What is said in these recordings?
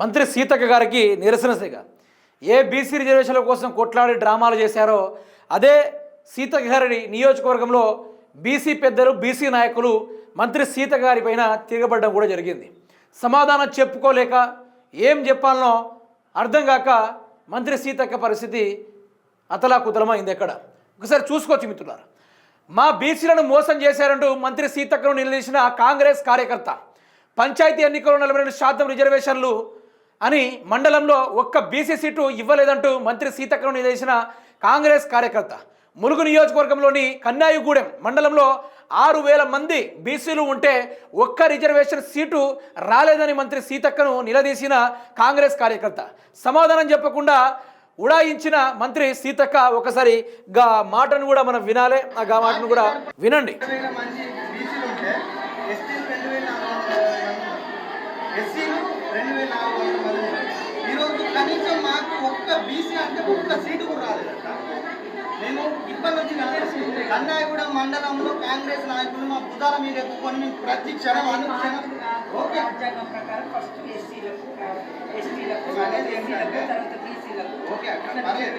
మంత్రి సీతక్క గారికి నిరసనసిగా ఏ బీసీ రిజర్వేషన్ల కోసం కొట్లాడి డ్రామాలు చేశారో అదే సీతక్క గారి నియోజకవర్గంలో బీసీ పెద్దలు బీసీ నాయకులు మంత్రి సీత గారి పైన తిరగబడడం కూడా జరిగింది. సమాధానం చెప్పుకోలేక ఏం చెప్పాలనో అర్థం కాక మంత్రి సీతక్క పరిస్థితి అతలాకుతలమైంది ఎక్కడ? ఒకసారి చూసుకోవచ్చు మిత్రులారు. మా బీసీలను మోసం చేశారంటూ మంత్రి సీతక్కను నిలదీసిన కాంగ్రెస్ కార్యకర్త పంచాయతీ ఎన్నికల్లో నలభై రెండు శాతం రిజర్వేషన్లు అని మండలంలో ఒక్క బీసీ సీటు ఇవ్వలేదంటూ మంత్రి సీతక్కను నిలదీసిన కాంగ్రెస్ కార్యకర్త. ములుగు నియోజకవర్గంలోని కన్యాయుగూడెం మండలంలో ఆరు వేల మంది బీసీలు ఉంటే ఒక్క రిజర్వేషన్ సీటు రాలేదని మంత్రి సీతక్కను నిలదీసిన కాంగ్రెస్ కార్యకర్త. సమాధానం చెప్పకుండా ఉడాయించిన మంత్రి సీతక్క ఒకసారి గా మాటను కూడా మనం వినాలి. ఆ గా మాటను కూడా వినండి. కన్నాయగూడెం మండలంలో కాంగ్రెస్ నాయకులు మా బుధాల మీద ఎక్కుకొని మేము ప్రతి క్షణం అనుక్షణం ఓకే. రాజ్యాంగం ప్రకారం ఫస్ట్ ఎస్సీలకు ఎస్టీలకు అనేది ఏంటంటే- తర్వాత బీసీలకు. ఓకే అక్క, పర్లేదు.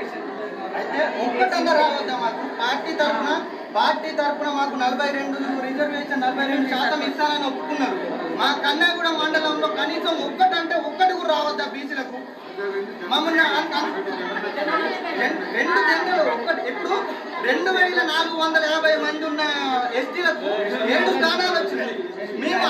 అయితే ఒక్కటన్నా రావద్దా మాకు? పార్టీ తరఫున పార్టీ తరఫున మాకు నలభై రెండు రిజర్వేషన్ నలభై రెండు శాతం ఇస్తానని ఒప్పుకున్నారు. మా కన్యాగూడ మండలంలో కనీసం ఒక్కటంటే బీసీలకు మమ్మల్ని రెండు జనరల్ ఒక్కటి ఇప్పుడు రెండు వేల నాలుగు వందల యాభై మంది ఉన్న ఎస్టీలకు ఏడు స్థానాలు వచ్చినాయి. మేము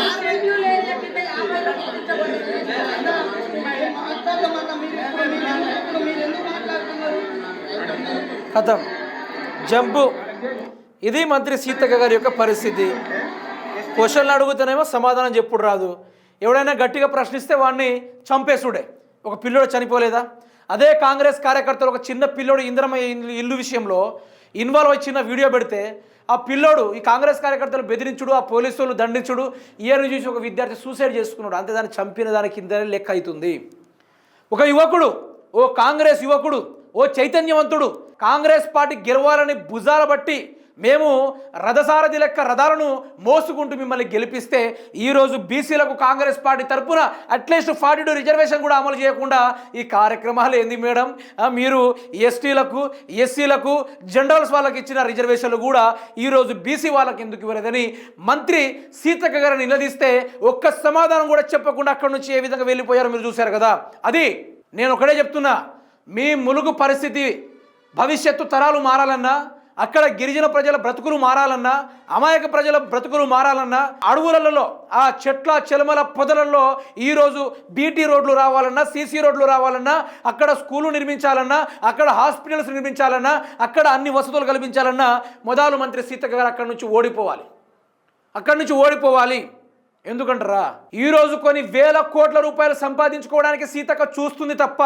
కథం. జంపు ఇది మంత్రి సీతక్క గారి యొక్క పరిస్థితి. క్వశ్చన్లు అడుగుతానేమో సమాధానం చెప్పుడు రాదు. ఎవడైనా గట్టిగా ప్రశ్నిస్తే వాడిని చంపేసుడే. ఒక పిల్లోడు చనిపోలేదా? అదే కాంగ్రెస్ కార్యకర్తలు ఒక చిన్న పిల్లోడు ఇంద్రమయ్య ఇల్లు- విషయంలో ఇన్వాల్వ్ అయి చిన్న వీడియో పెడితే ఆ పిల్లోడు ఈ కాంగ్రెస్ కార్యకర్తలు బెదిరించుడు ఆ పోలీసు వాళ్ళు దండించుడు ఇయర్ని చూసి ఒక విద్యార్థి సూసైడ్ చేసుకున్నాడు. అంతే దాన్ని చంపిన దాని కింద లెక్క అవుతుంది. ఒక యువకుడు ఓ కాంగ్రెస్ యువకుడు ఓ చైతన్యవంతుడు కాంగ్రెస్ పార్టీ గెలవాలని భుజాల బట్టి మేము రథసారథి లెక్క రథాలను మోసుకుంటూ మిమ్మల్ని గెలిపిస్తే ఈరోజు బీసీలకు కాంగ్రెస్ పార్టీ తరపున at least forty two reservation కూడా అమలు చేయకుండా ఈ కార్యక్రమాలు ఏంది మేడం? మీరు ఎస్టీలకు ఎస్సీలకు జనరల్స్ వాళ్ళకి ఇచ్చిన రిజర్వేషన్లు కూడా ఈరోజు బీసీ వాళ్ళకి ఎందుకు ఇవ్వలేదని మంత్రి సీతక్క గారిని నిలదీస్తే ఒక్క సమాధానం కూడా చెప్పకుండా అక్కడి నుంచి ఏ విధంగా వెళ్ళిపోయారో మీరు చూశారు కదా? అది నేను ఒకటే చెప్తున్నా. మీ ములుగు పరిస్థితి భవిష్యత్తు తరాలు మారాలన్నా అక్కడ గిరిజన ప్రజల బ్రతుకులు మారాలన్నా అమాయక ప్రజల బ్రతుకులు మారాలన్నా అడవులలో ఆ చెట్ల చెలమల పొదలలో ఈరోజు బీటీ రోడ్లు రావాలన్నా సీసీ రోడ్లు రావాలన్నా అక్కడ స్కూలు నిర్మించాలన్నా అక్కడ హాస్పిటల్స్ నిర్మించాలన్నా అక్కడ అన్ని వసతులు కల్పించాలన్నా మొదలు మంత్రి సీతక్క గారు అక్కడి నుంచి ఓడిపోవాలి. అక్కడి నుంచి ఓడిపోవాలి. ఎందుకంటారా? ఈరోజు కొన్ని వేల కోట్ల రూపాయలు సంపాదించుకోవడానికి సీతక్క చూస్తుంది తప్ప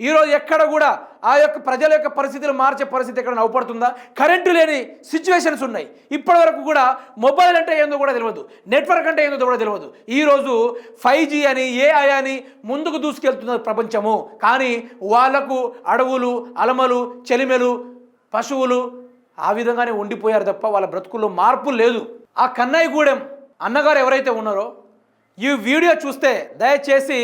ఈరోజు ఎక్కడ కూడా ఆ యొక్క ప్రజల యొక్క పరిస్థితులు మార్చే పరిస్థితి ఎక్కడ నవ్వుపడుతుందా? కరెంటు లేని సిచ్యువేషన్స్ ఉన్నాయి. ఇప్పటి వరకు కూడా మొబైల్ అంటే ఏందో కూడా తెలియదు నెట్వర్క్ అంటే ఏందో కూడా తెలియదు ఈరోజు ఫైవ్ జీ అని ఏఐ అని ముందుకు దూసుకెళ్తున్న ప్రపంచము. కానీ వాళ్ళకు అడవులు అలమలు చెలిమెలు పశువులు ఆ విధంగానే ఉండిపోయారు తప్ప వాళ్ళ బ్రతుకుల్లో మార్పు లేదు. ఆ కన్నయ్యగూడెం అన్నగారు ఎవరైతే ఉన్నారో ఈ వీడియో చూస్తే దయచేసి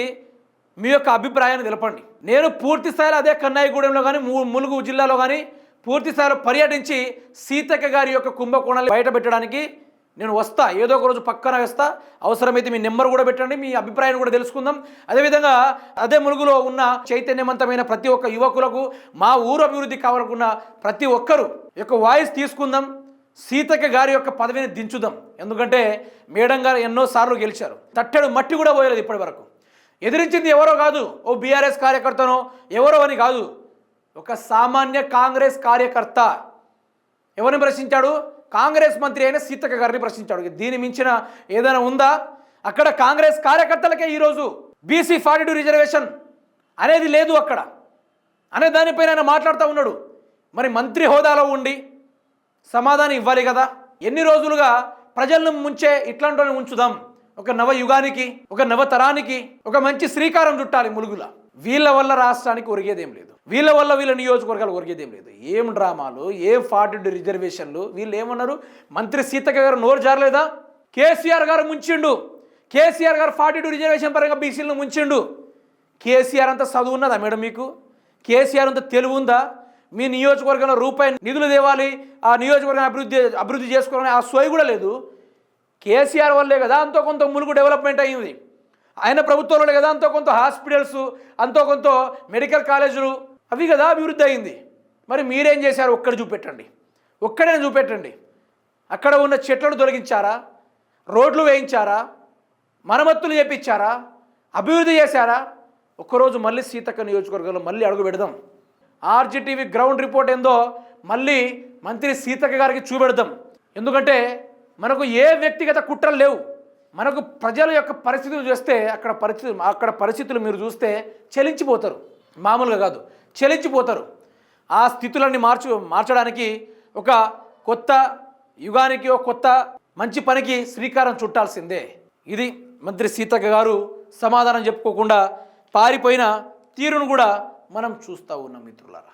మీ యొక్క అభిప్రాయాన్ని తెలపండి. నేను పూర్తి స్థాయిలో అదే కన్నాయిగూడెంలో కానీ ము- ములుగు జిల్లాలో కానీ పూర్తి స్థాయిలో పర్యటించి సీతక్క గారి యొక్క కుంభకోణాలు బయట పెట్టడానికి నేను వస్తా. ఏదో ఒక రోజు పక్కన వేస్తా. అవసరమైతే మీ నెంబర్ కూడా పెట్టండి. మీ అభిప్రాయాన్ని కూడా తెలుసుకుందాం. అదేవిధంగా అదే ములుగులో ఉన్న చైతన్యవంతమైన ప్రతి ఒక్క యువకులకు మా ఊరు అభివృద్ధి కావాలనుకున్న ప్రతి ఒక్కరు యొక్క వాయిస్ తీసుకుందాం. సీతక్క గారి యొక్క పదవిని దించుదాం. ఎందుకంటే మేడం గారు ఎన్నోసార్లు గెలిచారు. తట్టెడు మట్టి కూడా పోయలేదు ఇప్పటి వరకు. ఎదిరించింది ఎవరో కాదు ఓ బీఆర్ఎస్ కార్యకర్తనో ఎవరో అని కాదు. ఒక సామాన్య కాంగ్రెస్ కార్యకర్త ఎవరిని ప్రశ్నించాడు? కాంగ్రెస్ మంత్రి అయిన సీతక్క గారిని ప్రశ్నించాడు. దీని మించిన ఏదైనా ఉందా? అక్కడ కాంగ్రెస్ కార్యకర్తలకే ఈరోజు బీసీ ఫార్టీ టూ రిజర్వేషన్ అనేది లేదు అక్కడ. అనే దానిపైన ఆయన మాట్లాడుతూ ఉన్నాడు. మరి మంత్రి హోదాలో ఉండి సమాధానం ఇవ్వాలి కదా? ఎన్ని రోజులుగా ప్రజలను ముంచే ఇట్లాంటి ఉంచుదాం? ఒక నవ యుగానికి ఒక నవ తరానికి ఒక మంచి శ్రీకారం చుట్టాలి ములుగుల. వీళ్ళ వల్ల రాష్ట్రానికి ఒరిగేదేం లేదు. వీళ్ళ వల్ల వీళ్ళ నియోజకవర్గాలు ఒరిగేదేం లేదు. ఏం డ్రామాలు ఏం ఫార్టీ రిజర్వేషన్లు వీళ్ళు ఏమన్నారు? మంత్రి సీతక్క గారు నోరు జారలేదా? కేసీఆర్ గారు ముంచిండు. కేసీఆర్ గారు ఫార్టీ టూ రిజర్వేషన్ పరంగా బీసీలను ముంచిండు. కేసీఆర్ అంత చదువు ఉన్నదా మేడం మీకు? కేసీఆర్ అంత తెలివి ఉందా? మీ నియోజకవర్గంలో రూపాయి నిధులు తేవాలి ఆ నియోజకవర్గం అభివృద్ధి అభివృద్ధి చేసుకోవాలని ఆ సోయి కూడా లేదు. కేసీఆర్ వల్లే కదా అంతో కొంత ములుగు డెవలప్మెంట్ అయ్యింది ఆయన ప్రభుత్వంలోనే కదా అంతో కొంత హాస్పిటల్స్ అంతో కొంత మెడికల్ కాలేజీలు అవి కదా అభివృద్ధి అయింది. మరి మీరేం చేశారు? ఒక్కడ చూపెట్టండి. ఒక్కడే చూపెట్టండి. అక్కడ ఉన్న చెట్లను తొలగించారా? రోడ్లు వేయించారా? మరమ్మతులు చేపించారా? అభివృద్ధి చేశారా? ఒక్కరోజు మళ్ళీ సీతక్క నియోజకవర్గంలో మళ్ళీ అడుగు పెడదాం. ఆర్జీటీవీ గ్రౌండ్ రిపోర్ట్ ఏందో మళ్ళీ మంత్రి సీతక్క గారికి చూపెడదాం. ఎందుకంటే మనకు ఏ వ్యక్తిగత కుట్రలు లేవు. మనకు ప్రజల యొక్క పరిస్థితులు చూస్తే అక్కడ పరిస్థితి అక్కడ పరిస్థితులు మీరు చూస్తే చలించిపోతారు. మామూలుగా కాదు చలించిపోతారు. ఆ స్థితులన్నీ మార్చు మార్చడానికి ఒక కొత్త యుగానికి ఒక కొత్త మంచి పనికి శ్రీకారం చుట్టాల్సిందే. ఇది మంత్రి సీతక్క గారు సమాధానం చెప్పుకోకుండా పారిపోయిన తీరును కూడా మనం చూస్తూ ఉన్నాం మిత్రులారా.